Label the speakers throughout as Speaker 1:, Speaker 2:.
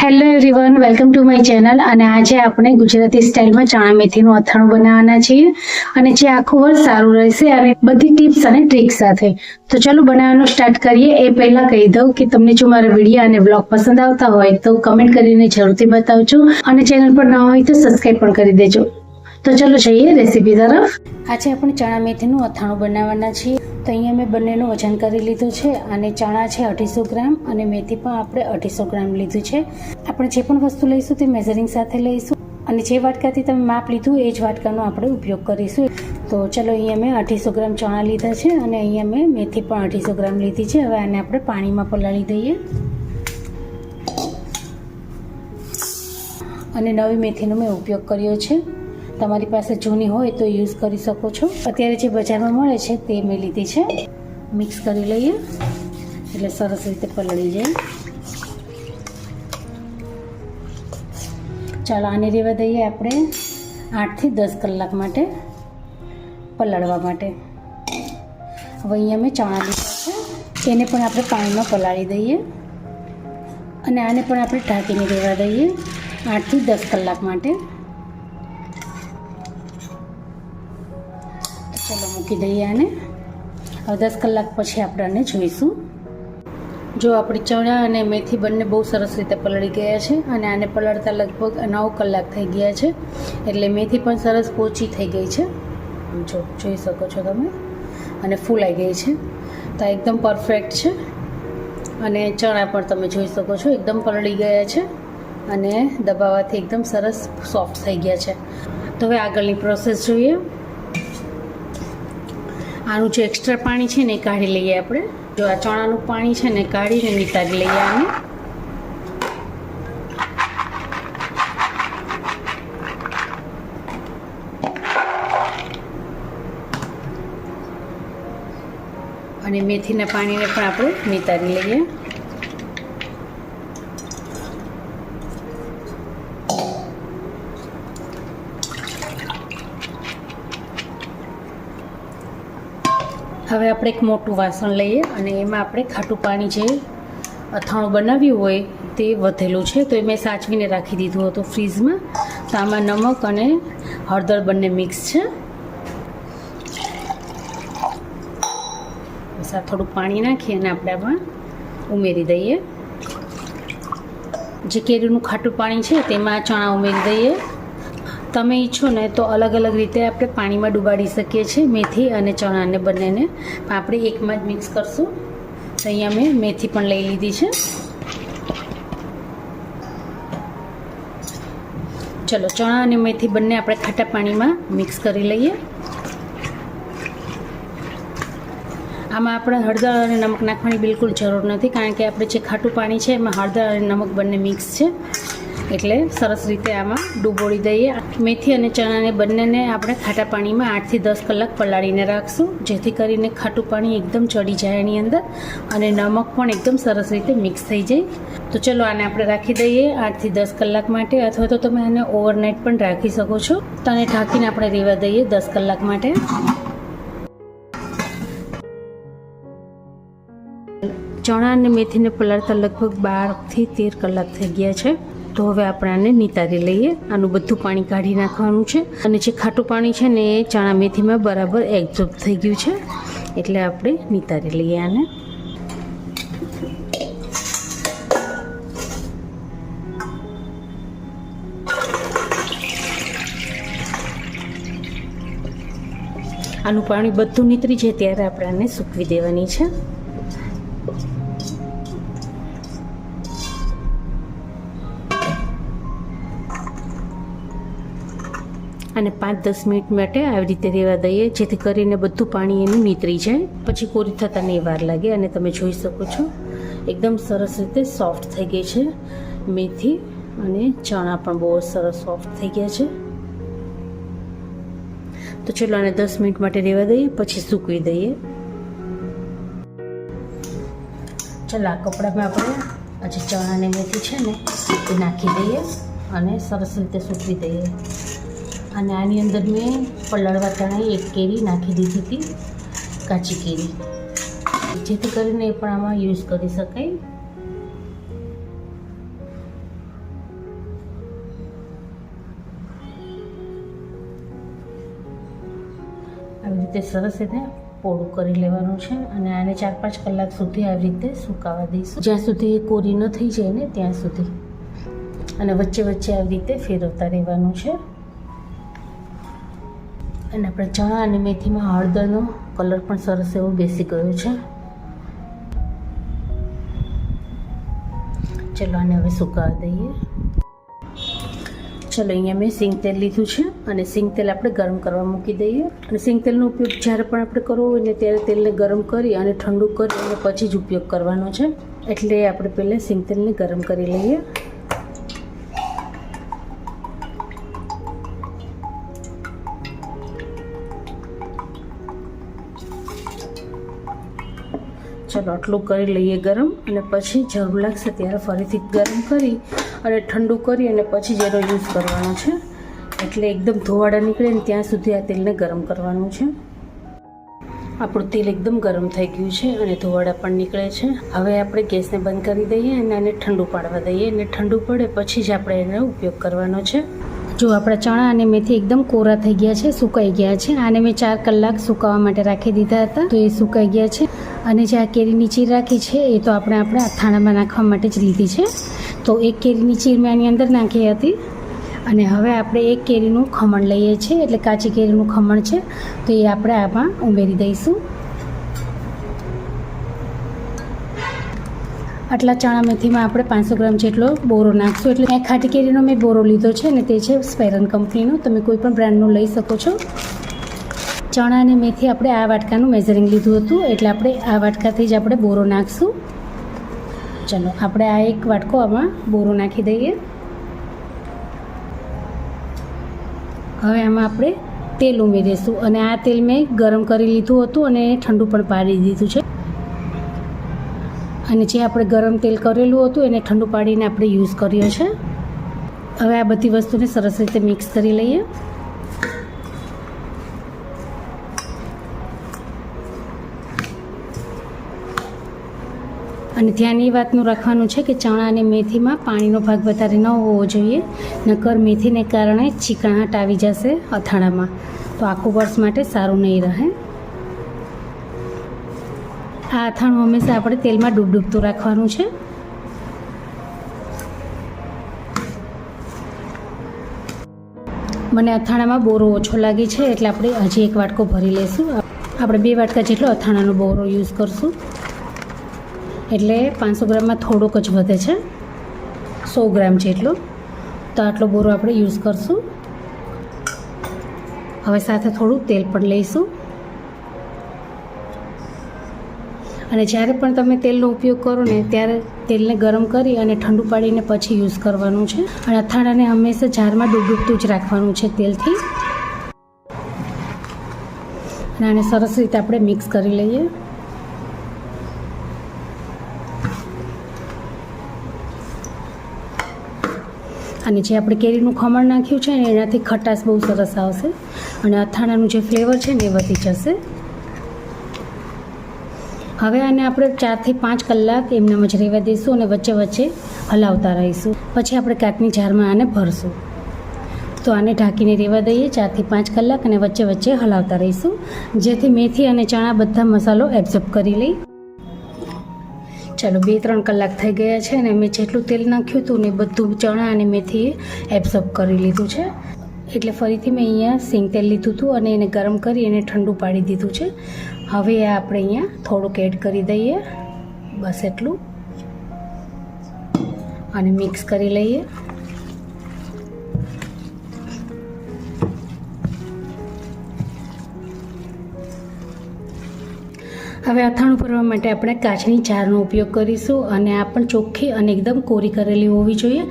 Speaker 1: Hello everyone welcome to my channel અને આજે આપણે ગુજરાતી સ્ટાઇલમાં ચણા મેથીનું અથાણું બનાવવાના છીએ. અને જે આખું વર્ષ સારું રહેશે અને બધી ટિપ્સ અને ટ્રિક સાથે. તો ચાલો બનાવવાનું સ્ટાર્ટ કરીએ. એ પહેલાં કહી દઉં કે તમને જો મારા વીડિયો અને બ્લોગ પસંદ આવતા હોય તો કમેન્ટ કરીને જરૂરથી બતાવજો. અને ચેનલ પર ન હોય તો સબસ્ક્રાઈબ પણ કરી દેજો. તો ચાલો જઈએ રેસીપી તરફ. આજે આપણે ચણા મેથીનું અથાણું બનાવવાના છીએ. તો અહીંયા મેં બંનેનું વજન કરી લીધું છે અને ચણા છે અઢીસો ગ્રામ અને મેથી પણ આપણે અઢીસો ગ્રામ લીધું છે. આપણે જે પણ વસ્તુ લઈશું તે મેઝરિંગ સાથે લઈશું અને જે વાટકાથી તમે માપ લીધું એ જ વાટકાનો આપણે ઉપયોગ કરીશું. તો ચલો અહીંયા મેં અઢીસો ગ્રામ ચણા લીધા છે અને અહીંયા મેં મેથી પણ અઢીસો ગ્રામ લીધી છે. હવે આને આપણે પાણીમાં પલાળી દઈએ. અને નવી મેથીનો મેં ઉપયોગ કર્યો છે. તમારી પાસે જૂની હોય તો યુઝ કરી શકો છો. અત્યારે જે બજારમાં મળે છે તે મેં લીધી છે. મિક્સ કરી લઈએ. એટલે સરસ રીતે પલળી જાય. ચાલો આને રેવા દઈએ આપણે આઠથી દસ કલાક માટે પલાળવા માટે. હવે અહીંયા મેં ચણા લીધા છે. એને પણ આપણે પાણીમાં પલાળી દઈએ. અને આને પણ આપણે ઢાંકીને રેવા દઈએ આઠથી દસ કલાક માટે. મૂકી દઈએ આને. હવે દસ કલાક પછી આપણે આને જોઈશું. જો આપણી ચણા અને મેથી બંને બહુ સરસ રીતે પલળી ગયા છે અને આને પલળતા લગભગ નવ કલાક થઈ ગયા છે, એટલે મેથી પણ સરસ પોચી થઈ ગઈ છે. જો, જોઈ શકો છો તમે. અને ફૂલાઈ ગઈ છે. તો એકદમ પરફેક્ટ છે. અને ચણા પણ તમે જોઈ શકો છો, એકદમ પલળી ગયા છે અને દબાવવાથી એકદમ સરસ સોફ્ટ થઈ ગયા છે. તો હવે આગળની પ્રોસેસ જોઈએ. આનું જે એક્સ્ટ્રા પાણી છે ને એ કાઢી લઈએ આપણે. જો આ ચણાનું પાણી છે ને કાઢીને નિતારી લઈએ આને. અને મેથીના પાણીને પણ આપણે નીતારી લઈએ. હવે આપણે એક મોટું વાસણ લઈએ અને એમાં આપણે ખાટું પાણી જે અથાણું બનાવ્યું હોય તે વધેલું છે. તો એ મેં સાચવીને રાખી દીધું હતું ફ્રીજમાં તો આમાં નમક અને હળદર બંને મિક્સ છે. આ થોડું પાણી નાખી અને આપણે આમાં ઉમેરી દઈએ. જે કેરીનું ખાટું પાણી છે તેમાં ચણા ઉમેરી દઈએ. તમે ઈચ્છો ને તો અલગ અલગ રીતે આપણે પાણીમાં ડુબાડી શકીએ છીએ મેથી અને ચણાને બંનેને. પણ આપણે એકમાં જ મિક્સ કરશું. તો અહીંયા મેં મેથી પણ લઈ લીધી છે. ચલો, ચણા અને મેથી બંને આપણે ખાટા પાણીમાં મિક્સ કરી લઈએ. આમાં આપણે હળદર અને નમક નાખવાની બિલકુલ જરૂર નથી, કારણ કે આપણે જે ખાટું પાણી છે એમાં હળદર અને નમક બંને મિક્સ છે. એટલે સરસ રીતે આમાં ડૂબોળી દઈએ. મેથી અને ચણાને બંનેને આપણે ખાટા પાણીમાં આઠથી દસ કલાક પલાળીને રાખશું, જેથી કરીને ખાટું પાણી એકદમ ચડી જાય એની અંદર અને નમક પણ એકદમ સરસ રીતે મિક્સ થઈ જાય. તો ચલો આને આપણે રાખી દઈએ આઠથી દસ કલાક માટે, અથવા તો તમે આને ઓવરનાઇટ પણ રાખી શકો છો. તો આને ઢાંકીને આપણે રહેવા દઈએ દસ કલાક માટે. ચણા અને મેથીને પલાળતા લગભગ બારથી તેર કલાક થઈ ગયા છે. તો હવે આપણે આને નિતારી લઈએ. આનું બધું પાણી કાઢી નાખવાનું છે. અને જે ખાટું પાણી છે ને એ ચણા મેથીમાં બરાબર એબ્ઝોર્બ થઈ ગયું છે. એટલે આપણે નિતારી લઈએ આને. આનું પાણી બધું નીતરી જાય ત્યારે આપણે આને સૂકવી દેવાની છે. અને પાંચ દસ મિનિટ માટે આવી રીતે રહેવા દઈએ, જેથી કરીને બધું પાણી એનું નીતરી જાય. પછી કોરી થતાં નહીં વાર લાગે અને તમે જોઈ શકો છો, એકદમ સરસ રીતે સોફ્ટ થઈ ગઈ છે. મેથી અને ચણા પણ બહુ સરસ સોફ્ટ થઈ ગયા છે. તો ચલો આને દસ મિનિટ માટે રહેવા દઈએ, પછી સૂકવી દઈએ. ચાલો આ કપડામાં આપણે આજે ચણાની મેથી છે ને, એ નાખી દઈએ અને સરસ રીતે સૂકવી દઈએ. અને આની અંદર મેં પલળવા તણાઈ એક કેરી નાખી દીધી હતી, કાચી કેરી. જેથી કરીને એ પણ આમાં યુઝ કરી શકાય. આવી રીતે સરસ રીતે પોળું કરી લેવાનું છે અને આને ચાર પાંચ કલાક સુધી આવી રીતે સુકાવા દઈશું. જ્યાં સુધી એ કોરી ન થઈ જાય ને ત્યાં સુધી. અને વચ્ચે વચ્ચે આવી રીતે ફેરવતા રહેવાનું છે. અને આપણે ચણા અને મેથીમાં હળદરનો કલર પણ સરસ એવો બેસી ગયો છે. ચલો આને હવે સુકાવા દઈએ. ચલો અહીંયા મેં સિંગ તેલ લીધું છે અને સિંગ તેલ આપણે ગરમ કરવા મૂકી દઈએ. અને સિંગ તેલનો ઉપયોગ જ્યારે પણ આપણે કરવો હોય ને ત્યારે તેલને ગરમ કરી અને ઠંડુ કરી અને પછી જ ઉપયોગ કરવાનો છે. એટલે આપણે પહેલાં સિંગ તેલને ગરમ કરી લઈએ. ચલો આટલું કરી લઈએ ગરમ અને પછી જરૂર લાગશે ત્યારે ફરીથી ગરમ કરી અને ઠંડુ કરી અને પછી જ એનો યુઝ કરવાનો છે. એટલે એકદમ ધોવાડા નીકળે ને ત્યાં સુધી આ તેલને ગરમ કરવાનું છે. આપણું તેલ એકદમ ગરમ થઈ ગયું છે અને ધોવાડા પણ નીકળે છે. હવે આપણે ગેસને બંધ કરી દઈએ અને આને ઠંડુ પાડવા દઈએ અને ઠંડુ પડે પછી જ આપણે એનો ઉપયોગ કરવાનો છે. જો આપણા ચણા અને મેથી એકદમ કોરા થઈ ગયા છે, સુકાઈ ગયા છે, આને મેં ચાર કલાક સુકાવા માટે રાખી દીધા હતા. તો એ સુકાઈ ગયા છે અને જે આ કેરીની ચીર રાખી છે, એ તો આપણે આપણે અથાણામાં નાખવા માટે જ લીધી છે. તો એક કેરીની ચીર મેં આની અંદર નાખી હતી અને હવે આપણે એક કેરીનું ખમણ લઈએ છીએ, એટલે કાચી કેરીનું ખમણ છે. તો એ આપણે આમાં ઉમેરી દઈશું. આટલા ચણા મેથીમાં આપણે પાંચસો ગ્રામ જેટલો બોરો નાખશું. એટલે મેં ખાટી કેરીનો મેં બોરો લીધો છે ને તે છે સ્પેરન કંપનીનો. તમે કોઈ પણ બ્રાન્ડનું લઈ શકો છો. ચણા અને મેથી આપણે આ વાટકાનું મેઝરિંગ લીધું હતું. એટલે આપણે આ વાટકાથી જ આપણે બોરો નાખશું. ચલો, આપણે આ એક વાટકો આમાં બોરો નાખી દઈએ. હવે આમાં આપણે તેલ ઉમેરીશું. અને આ તેલ મેં ગરમ કરી લીધું હતું અને ઠંડુ પણ પાડી દીધું છે. અને જે આપણે ગરમ તેલ કરેલું હતું એને ઠંડુ પાડીને આપણે યુઝ કર્યો છે. હવે આ બધી વસ્તુને સરસ રીતે મિક્સ કરી લઈએ. અને ધ્યાન એ વાતનું રાખવાનું છે કે ચણા અને મેથીમાં પાણીનો ભાગ વધારે ન હોવો જોઈએ, નકર મેથીને કારણે ચીકણાટ આવી જશે અથાણામાં. તો આખું વર્ષ માટે સારું નહીં રહે. આ અથાણું હંમેશા આપણે તેલમાં ડૂબ ડૂબતું રાખવાનું છે. મને અથાણામાં બોરો ઓછો લાગે છે એટલે આપણે હજી એક વાટકો ભરી લઈશું આપણે બે વાટકા જેટલો અથાણાનો બોરો યુઝ કરશું. એટલે પાંચસો ગ્રામમાં થોડોક જ વધે છે. સો ગ્રામ જેટલો. તો આટલો બોરો આપણે યુઝ કરશું. હવે સાથે થોડું તેલ પણ લઈશું. અને જ્યારે પણ તમે તેલનો ઉપયોગ કરો ને ત્યારે તેલને ગરમ કરી અને ઠંડુ પાડીને પછી યુઝ કરવાનું છે. અને અથાણાને હંમેશા જારમાં ડૂબડૂબતું જ રાખવાનું છે તેલથી. અને આને સરસ રીતે આપણે મિક્સ કરી લઈએ. અને જે આપણે કેરીનું ખમણ નાખ્યું છે ને એનાથી ખટાશ બહુ સરસ આવશે. અને અથાણાનું જે ફ્લેવર છે ને એ વધી જશે. હવે આને આપણે ચારથી પાંચ કલાક એમને જ રહેવા દઈશું અને વચ્ચે વચ્ચે હલાવતા રહીશું. પછી આપણે કાચની જારમાં આને ભરશું. તો આને ઢાંકીને રહેવા દઈએ ચારથી પાંચ કલાક અને વચ્ચે વચ્ચે હલાવતા રહીશું. જેથી મેથી અને ચણા બધા મસાલો એબ્ઝોર્બ કરી લઈ. ચાલો બે ત્રણ કલાક થઈ ગયા છે અને મેં જેટલું તેલ નાખ્યું હતું ને બધું ચણા અને મેથીએ એબ્ઝોર્બ કરી લીધું છે. એટલે ફરીથી મેં અહીંયા સિંગ તેલ લીધું હતું અને એને ગરમ કરી એને ઠંડુ પાડી દીધું છે. હવે આપણે અહીંયા થોડુંક એડ કરી દઈએ. બસ એટલું. અને મિક્સ કરી લઈએ. હવે અથાણું ભરવા માટે આપણે કાચની જારનો ઉપયોગ કરીશું અને આ પણ ચોખ્ખી અને એકદમ કોરી કરેલી હોવી જોઈએ.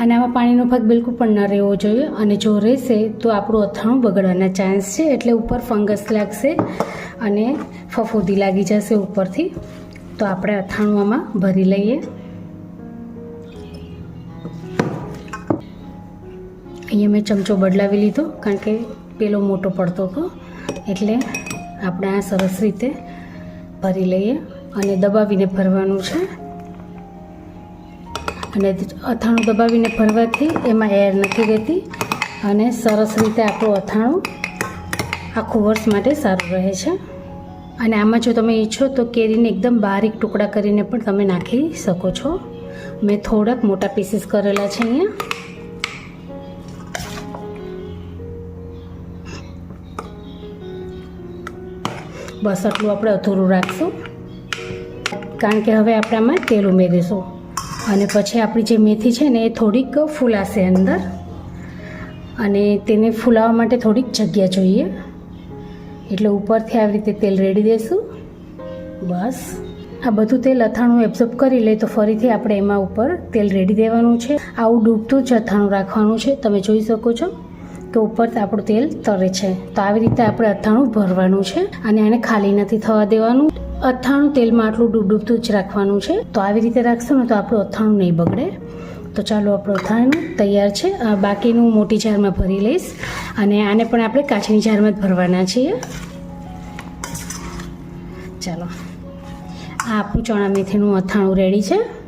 Speaker 1: અને આમાં પાણીનો ભાગ બિલકુલ પણ ન રહેવો જોઈએ. અને જો રહેશે તો આપણું અથાણું બગડવાના ચાન્સ છે. એટલે ઉપર ફંગસ લાગશે અને ફફૂદી લાગી જશે ઉપરથી. તો આપણે અથાણું આમાં ભરી લઈએ. અહીંયા મેં ચમચો બદલાવી લીધો, કારણ કે પેલો મોટો પડતો હતો. એટલે આપણે આ સરસ રીતે ભરી લઈએ. અને દબાવીને ભરવાનું છે. અને અથાણું દબાવીને ભરવાથી એમાં એર નથી રહેતી અને સરસ રીતે આપણું અથાણું આખું વર્ષ માટે સારું રહે છે. અને આમાં જો તમે ઈચ્છો તો કેરીને એકદમ બારીક ટુકડા કરીને પણ તમે નાખી શકો છો. મેં થોડાક મોટા પીસીસ કરેલા છે અહીંયા. બસ આટલું આપણે અધૂરું રાખશું. કારણ કે હવે આપણે આમાં તેલ ઉમેરીશું. અને પછી આપણી જે મેથી છે ને એ થોડીક ફૂલાશે અંદર. અને તેને ફૂલાવા માટે થોડીક જગ્યા જોઈએ. એટલે ઉપરથી આવી રીતે તેલ રેડી દઈશું બસ. આ બધું તેલ અથાણું એબ્ઝોર્બ કરી લે તો ફરીથી આપણે એમાં ઉપર તેલ રેડી દેવાનું છે. આવું ડૂબતું જ અથાણું રાખવાનું છે. તમે જોઈ શકો છો કે ઉપર આપણું તેલ તરે છે. તો આવી રીતે આપણે અથાણું ભરવાનું છે. અને આને ખાલી નથી થવા દેવાનું. અથાણું તેલમાં આટલું ડૂબ ડૂબતું જ રાખવાનું છે. તો આવી રીતે રાખશો ને તો આપણું અથાણું નહીં બગડે. તો ચાલો આપણું અથાણું તૈયાર છે. બાકીનું મોટી જારમાં ભરી લઈશ અને આને પણ આપણે કાચની જારમાં જ ભરવાના છીએ. ચાલો. આ આપણું ચણા મેથીનું અથાણું રેડી છે.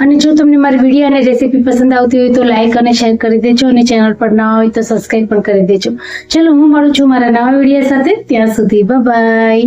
Speaker 1: અને જો તમને મારી વીડિયો અને રેસીપી પસંદ આવતી હોય તો લાઇક અને શેર કરી દેજો અને ચેનલ પર ના હોય તો સબસ્ક્રાઈબ પણ કરી દેજો. ચલો, હું મળું છું મારા નવા વીડિયો સાથે. ત્યાં સુધી બાય